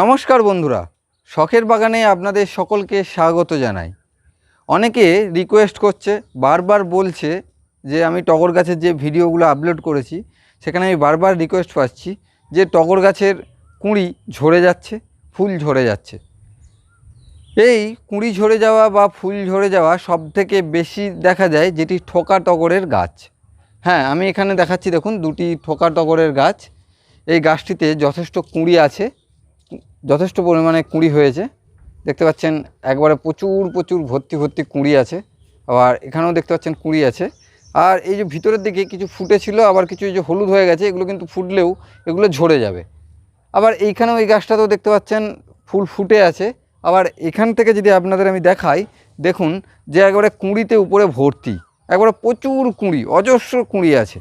নমস্কার বন্ধুরা, শখের বাগানে আপনাদের সকলকে স্বাগত জানাই। অনেকে রিকোয়েস্ট করছে, বারবার বলছে যে আমি টগর গাছের যে ভিডিওগুলো আপলোড করেছি, সেখানে আমি বারবার রিকোয়েস্ট পাচ্ছি যে টগর গাছের কুঁড়ি ঝরে যাচ্ছে, ফুল ঝরে যাচ্ছে। এই কুঁড়ি ঝরে যাওয়া বা ফুল ঝরে যাওয়া সব থেকে বেশি দেখা যায় যেটি ঠোকা টগরের গাছ। হ্যাঁ আমি এখানে দেখাচ্ছি দেখুন দুটি ঠোকা টগরের গাছ। এই গাছটিতে যথেষ্ট কুঁড়ি আছে। যথেষ্ট পরিমাণে কুঁড়ি হয়েছে। দেখতে পাচ্ছেন একবারে প্রচুর প্রচুর ভর্তি ভর্তি কুঁড়ি আছে। আবার এখানেও দেখতে পাচ্ছেন কুঁড়ি আছে। আর এই যে ভিতরের দিকে কিছু ফুটেছিল, আবার কিছু যে হলুদ হয়ে গেছে, এগুলো কিন্তু ফুটলেও এগুলো ঝরে যাবে। আবার এইখানেও এই গাছটাতেও দেখতে পাচ্ছেন ফুল ফুটে আছে। আবার এখান থেকে যদি আপনাদের আমি দেখাই, দেখুন যে একবারে কুঁড়িতে উপরে ভর্তি। একবারে প্রচুর কুঁড়ি, অজস্র কুঁড়ি আছে।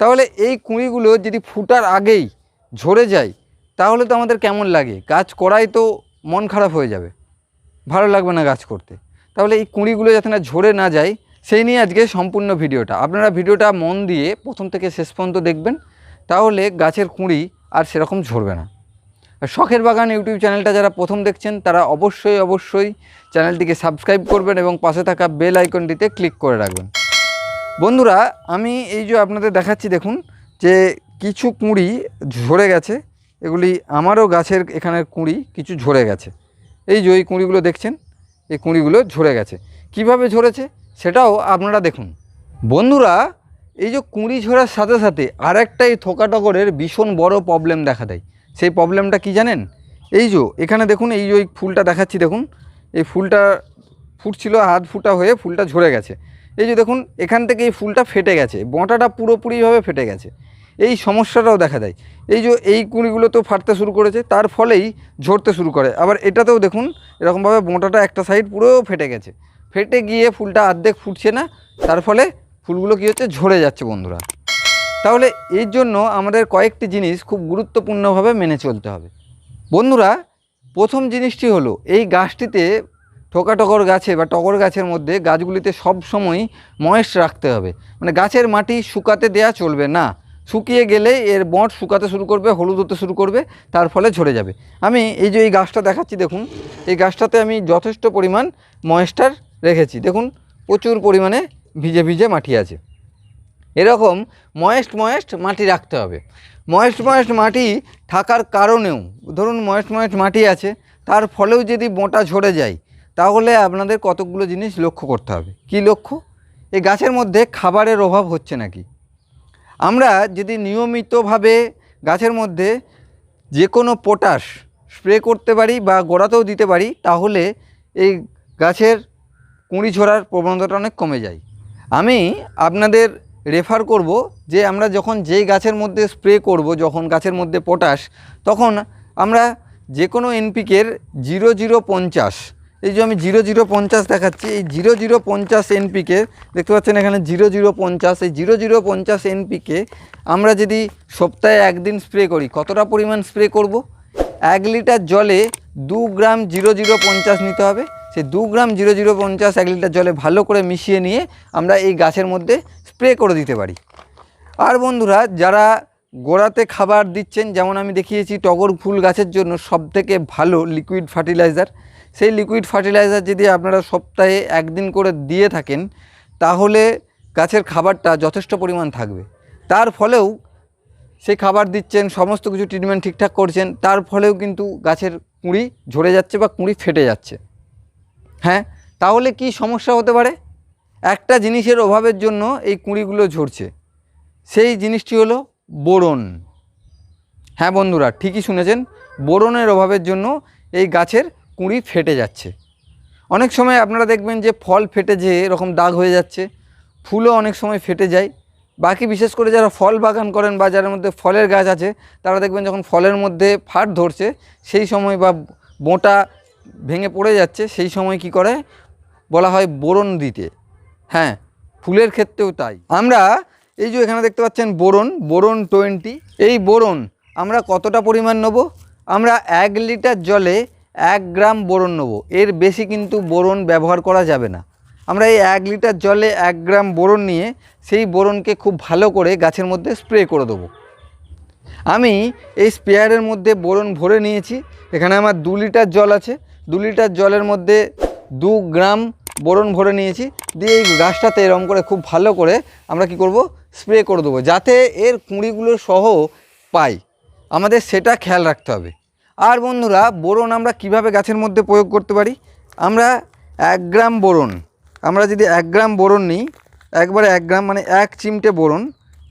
তাহলে এই কুঁড়িগুলো যদি ফুটার আগেই ঝরে যায় তাহলে তো আমাদের কেমন লাগে? গাছ করাই তো মন খারাপ হয়ে যাবে। ভালো লাগবে না গাছ করতে। তাহলে এই কুঁড়িগুলো যাতে না ঝরে না যায়, সেই নিয়ে আজকে সম্পূর্ণ ভিডিওটা। আপনারা ভিডিওটা মন দিয়ে প্রথম থেকে শেষ পর্যন্ত দেখবেন। তাহলে গাছের কুঁড়ি আর সেরকম ঝরবে না। শখের বাগান ইউটিউব চ্যানেলটা যারা প্রথম দেখছেন, তারা অবশ্যই অবশ্যই চ্যানেলটিকে সাবস্ক্রাইব করবেন এবং পাশে থাকা বেল আইকনটিতে ক্লিক করে রাখবেন। বন্ধুরা, আমি এই যে আপনাদের দেখাচ্ছি, দেখুন, যে কিছু কুঁড়ি ঝরে গেছে। এগুলি আমারও গাছের এখানের কুঁড়ি কিছু ঝরে গেছে। এই যে ওই কুঁড়িগুলো দেখছেন, এই কুঁড়িগুলো ঝরে গেছে। কীভাবে ঝরেছে সেটাও আপনারা দেখুন। বন্ধুরা, এই যে কুঁড়ি ঝরার সাথে সাথে আর একটা এই থোকাটগরের ভীষণ বড় প্রবলেম দেখা দেয়। সেই প্রবলেমটা কি জানেন? এই যে এখানে দেখুন, এই যে ওই ফুলটা দেখাচ্ছি দেখুন। এই ফুলটা ফুটছিল, হাত ফুটা হয়ে ফুলটা ঝরে গেছে। এই যে দেখুন, এখান থেকে এই ফুলটা ফেটে গেছে। বোঁটাটা পুরোপুরিভাবে ফেটে গেছে। এই সমস্যাটাও দেখা দেয়। এই যে এই কুঁড়িগুলো তো ফাটতে শুরু করেছে, তার ফলেই ঝরতে শুরু করে। আবার এটাতেও দেখুন, এরকমভাবে বোঁটাটা একটা সাইড পুরো ফেটে গেছে। ফেটে গিয়ে ফুলটা অর্ধেক ফুটছে না, তার ফলে ফুলগুলো কী হচ্ছে, ঝরে যাচ্ছে বন্ধুরা। তাহলে এর জন্য আমাদের কয়েকটি জিনিস খুব গুরুত্বপূর্ণভাবে মেনে চলতে হবে। বন্ধুরা, প্রথম জিনিসটি হলো, এই গাছটিতে ঠোকা টগর গাছে বা টগর গাছের মধ্যে গাছগুলিতে সব সময় ময়েস্ট রাখতে হবে। মানে গাছের মাটি শুকাতে দেয়া চলবে না। শুকিয়ে গেলে এর বঁট শুকাতে শুরু করবে, হলুদ হতে শুরু করবে, তার ফলে ঝরে যাবে। আমি এই যে এই গাছটা দেখাচ্ছি, দেখুন, এই গাছটাতে আমি যথেষ্ট পরিমাণ ময়েস্টার রেখেছি। দেখুন, প্রচুর পরিমাণে ভিজে ভিজে মাটি আছে। এরকম ময়েস্ট ময়েস্ট মাটি রাখতে হবে। ময়েস্ট ময়েস্ট মাটি থাকার কারণেও, ধরুন ময়েস্ট ময়েস্ট মাটি আছে, তার ফলেও যদি বোঁটা ঝরে যায়, তাহলে আপনাদের কতকগুলো জিনিস লক্ষ্য করতে হবে। কি লক্ষ্য? এই গাছের মধ্যে খাবারের অভাব হচ্ছে নাকি? আমরা যদি নিয়মিতভাবে গাছের মধ্যে যে কোনো পটাশ স্প্রে করতে পারি বা গোড়াতেও দিতে পারি, তাহলে এই গাছের কুঁড়ি ঝরার প্রবণতাটা অনেক কমে যায়। আমি আপনাদের রেফার করব যে আমরা যখন যেই গাছের মধ্যে স্প্রে করব, যখন গাছের মধ্যে পটাশ, তখন আমরা যে কোনো এনপিকের জিরো জিরো পঞ্চাশ এই যে আমি জিরো জিরো পঞ্চাশ দেখাচ্ছি, এই জিরো জিরো পঞ্চাশ এনপিকে দেখতে পাচ্ছেন এখানে জিরো জিরো পঞ্চাশ, এই জিরো জিরো পঞ্চাশ এনপিকে আমরা যদি সপ্তাহে একদিন স্প্রে করি, কতটা পরিমাণ স্প্রে করব? এক লিটার জলে দু গ্রাম জিরো জিরো পঞ্চাশ নিতে হবে, সেই দু গ্রাম জিরো জিরো পঞ্চাশ এক লিটার জলে ভালো করে মিশিয়ে নিয়ে আমরা এই গাছের মধ্যে স্প্রে করে দিতে পারি। আর বন্ধুরা, যারা গোড়াতে খাবার দিচ্ছেন, যেমন আমি দেখিয়েছি, টগর ফুল গাছের জন্য সবথেকে ভালো লিকুইড ফার্টিলাইজার সেই লিকুইড ফার্টিলাইজার যদি আপনারা সপ্তাহে একদিন করে দিয়ে থাকেন, তাহলে গাছের খাবারটা যথেষ্ট পরিমাণ থাকবে। তার ফলেও সেই খাবার দিচ্ছেন, সমস্ত কিছু ট্রিটমেন্ট ঠিকঠাক করছেন, তার ফলেও কিন্তু গাছের কুঁড়ি ঝরে যাচ্ছে বা কুঁড়ি ফেটে যাচ্ছে। হ্যাঁ তাহলে কি সমস্যা হতে পারে? একটা জিনিসের অভাবের জন্য এই কুঁড়িগুলো ঝরছে। সেই জিনিসটি হলো বোরন। হ্যাঁ বন্ধুরা, ঠিকই শুনেছেন, বোরনের অভাবের জন্য এই গাছের কুঁড়ি ফেটে যাচ্ছে। অনেক সময় আপনারা দেখবেন যে ফল ফেটে যে এরকম দাগ হয়ে যাচ্ছে, ফুলও অনেক সময় ফেটে যায়। বাকি বিশেষ করে যারা ফল বাগান করেন বা যার মধ্যে ফলের গাছ আছে, তারা দেখবেন যখন ফলের মধ্যে ফাট ধরছে, সেই সময় বা বোঁটা ভেঙে পড়ে যাচ্ছে, সেই সময় কি করে? বলা হয় বোরন দিতে। হ্যাঁ ফুলের ক্ষেত্রেও তাই। আমরা এই যে এখানে দেখতে পাচ্ছেন বোরন বোরন টোয়েন্টি। এই বোরন আমরা কতটা পরিমাণ নেব? আমরা এক লিটার জলে এক গ্রাম বোরন নেব। এর বেশি কিন্তু বোরন ব্যবহার করা যাবে না। আমরা এই এক লিটার জলে এক গ্রাম বোরন নিয়ে সেই বোরনকে খুব ভালো করে গাছের মধ্যে স্প্রে করে দেবো। আমি এই স্পেয়ারের মধ্যে বোরন ভরে নিয়েছি। এখানে আমার দু লিটার জল আছে। দু লিটার জলের মধ্যে দু গ্রাম বোরন ভরে নিয়েছি। দিয়ে এই গাছটাতে এরকম করে খুব ভালো করে আমরা কি করব? স্প্রে করে দেবো। যাতে এর কুঁড়িগুলো সহ পাই। আমাদের সেটা খেয়াল রাখতে হবে। আর বন্ধুরা, বোরন আমরা কীভাবে গাছের মধ্যে প্রয়োগ করতে পারি? আমরা এক গ্রাম বোরন, আমরা যদি এক গ্রাম বোরন নিই, একবারে এক গ্রাম মানে এক চিমটে বোরন,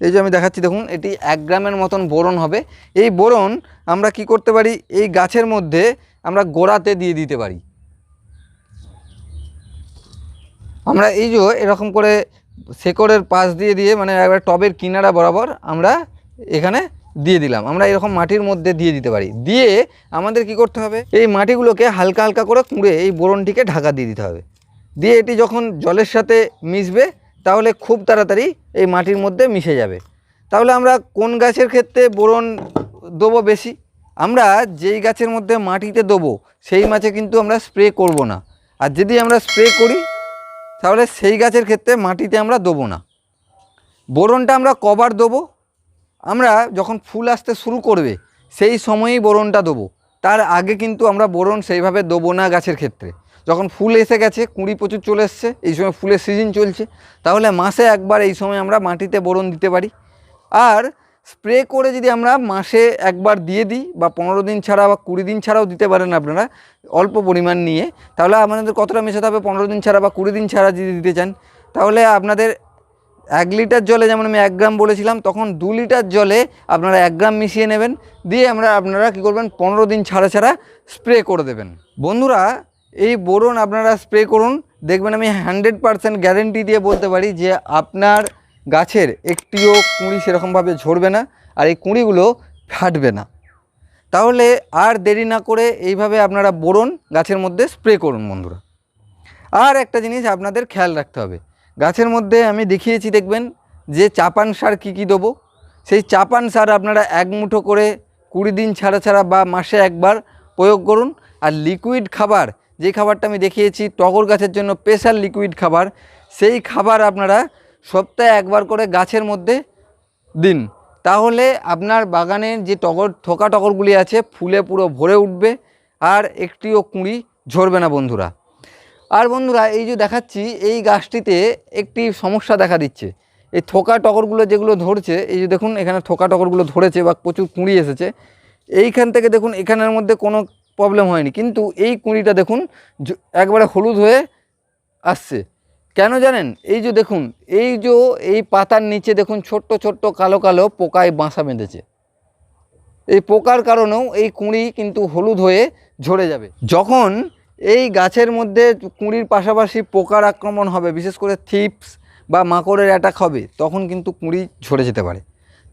এই যে আমি দেখাচ্ছি দেখুন, এটি এক গ্রামের মতন বোরন হবে। এই বোরন আমরা কি করতে পারি? এই গাছের মধ্যে আমরা গোড়াতে দিয়ে দিতে পারি। আমরা এই যে এরকম করে শেকড়ের পাশ দিয়ে দিয়ে মানে একবার টবের কিনারা বরাবর আমরা এখানে দিয়ে দিলাম। আমরা এরকম মাটির মধ্যে দিয়ে দিতে পারি। দিয়ে আমাদের কি করতে হবে? এই মাটিগুলোকে হালকা হালকা করে কুঁড়ে এই বোরনটিকে ঢাকা দিয়ে দিতে হবে। দিয়ে এটি যখন জলের সাথে মিশবে, তাহলে খুব তাড়াতাড়ি এই মাটির মধ্যে মিশে যাবে। তাহলে আমরা কোন গাছের ক্ষেত্রে বোরন দেবো বেশি? আমরা যেই গাছের মধ্যে মাটিতে দেবো, সেই মাছে কিন্তু আমরা স্প্রে করব না। আর যদি আমরা স্প্রে করি, তাহলে সেই গাছের ক্ষেত্রে মাটিতে আমরা দেবো না। বোরনটা আমরা কবার দেবো আমরা যখন ফুল আসতে শুরু করবে, সেই সময়ই বোরনটা দেবো। তার আগে কিন্তু আমরা বোরন সেইভাবে দেবো না গাছের ক্ষেত্রে। যখন ফুল এসে গেছে, কুঁড়ি প্রচুর চলে এসছে, এই সময় ফুলের সিজন চলছে, তাহলে মাসে একবার এই সময় আমরা মাটিতে বোরন দিতে পারি। আর স্প্রে করে যদি আমরা মাসে একবার দিয়ে দিই, বা পনেরো দিন ছাড়া বা কুড়ি দিন ছাড়াও দিতে পারেন আপনারা, অল্প পরিমাণ নিয়ে, তাহলে আপনাদের কতটা মেশাতে হবে পনেরো দিন ছাড়া বা কুড়ি দিন ছাড়া যদি দিতে চান, তাহলে আপনাদের এক লিটার জলে যেমন আমি এক গ্রাম বলেছিলাম, তখন দু লিটার জলে আপনারা এক গ্রাম মিশিয়ে নেবেন, দিয়ে আমরা আপনারা কী করবেন, পনেরো দিন ছাড়া ছাড়া স্প্রে করে দেবেন। বন্ধুরা, এই বোরন আপনারা স্প্রে করুন, দেখবেন আমি হান্ড্রেড পারসেন্ট গ্যারেন্টি দিয়ে বলতে পারি যে আপনার গাছের একটিও কুঁড়ি সেরকমভাবে ঝরবে না, আর এই কুঁড়িগুলো ফাটবে না। তাহলে আর দেরি না করে এইভাবে আপনারা বোরন গাছের মধ্যে স্প্রে করুন বন্ধুরা। আর একটা জিনিস আপনাদের খেয়াল রাখতে হবে গাছের মধ্যে আমি দেখিয়েছি দেখবেন যে চাপান সার কী কী দেবো? সেই চাপান সার আপনারা এক মুঠো করে কুড়ি দিন ছাড়া ছাড়া বা মাসে একবার প্রয়োগ করুন। আর লিকুইড খাবার, যে খাবারটা আমি দেখিয়েছি, টগর গাছের জন্য স্পেশাল লিকুইড খাবার, সেই খাবার আপনারা সপ্তাহে একবার করে গাছের মধ্যে দিন। তাহলে আপনার বাগানের যে টগর, থোকা টগরগুলি আছে, ফুলে পুরো ভরে উঠবে আর একটিও কুঁড়ি ঝরবে না বন্ধুরা। আর বন্ধুরা, এই যে দেখাচ্ছি, এই গাছটিতে একটি সমস্যা দেখা দিচ্ছে। এই থোকা টকরগুলো যেগুলো ধরছে, এই যে দেখুন, এখানে থোকা টকরগুলো ধরেছে বা প্রচুর কুঁড়ি এসেছে। এইখান থেকে দেখুন, এখানের মধ্যে কোনো প্রবলেম হয়নি। কিন্তু এই কুঁড়িটা দেখুন একবারে হলুদ হয়ে আসছে। কেন জানেন? এই যে দেখুন, এই যে এই পাতার নিচে দেখুন, ছোট্ট ছোট্ট, কালো কালো পোকায় বাসা বেঁধেছে। এই পোকার কারণেও এই কুঁড়ি কিন্তু হলুদ হয়ে ঝরে যাবে। যখন এই গাছের মধ্যে কুঁড়ির পাশাপাশি পোকার আক্রমণ হবে, বিশেষ করে থিপস বা মাকড়ের অ্যাটাক হবে, তখন কিন্তু কুঁড়ি ঝরে যেতে পারে।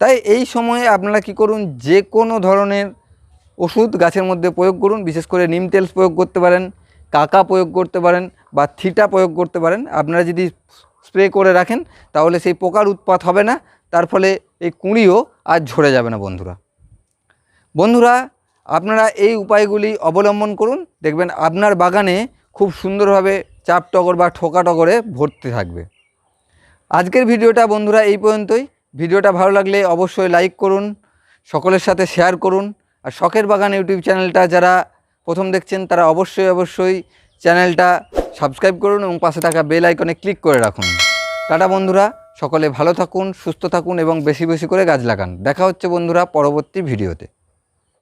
তাই এই সময়ে আপনারা কি করুন, যে কোনো ধরনের ওষুধ গাছের মধ্যে প্রয়োগ করুন, বিশেষ করে নিম তেল প্রয়োগ করতে পারেন, কাকা প্রয়োগ করতে পারেন বা থিটা প্রয়োগ করতে পারেন। আপনারা যদি স্প্রে করে রাখেন, তাহলে সেই পোকার উৎপাত হবে না, তার ফলে এই কুঁড়িও আর ঝরে যাবে না বন্ধুরা। বন্ধুরা আপনারা এই উপায়গুলি অবলম্বন করুন। দেখবেন আপনার বাগানে খুব সুন্দরভাবে চাপ টগর বা ঠোকা টগরে ভর্তি থাকবে। আজকের ভিডিওটা বন্ধুরা এই পর্যন্তই। ভিডিওটা ভালো লাগলে অবশ্যই লাইক করুন, সকলের সাথে শেয়ার করুন। আর শখের বাগান ইউটিউব চ্যানেলটা যারা প্রথম দেখছেন, তারা অবশ্যই অবশ্যই চ্যানেলটা সাবস্ক্রাইব করুন এবং পাশে থাকা বেল আইকনে ক্লিক করে রাখুন। টাটা বন্ধুরা, সকলে ভালো থাকুন, সুস্থ থাকুন এবং বেশি বেশি করে গাছ লাগান। দেখা হচ্ছে বন্ধুরা পরবর্তী ভিডিওতে।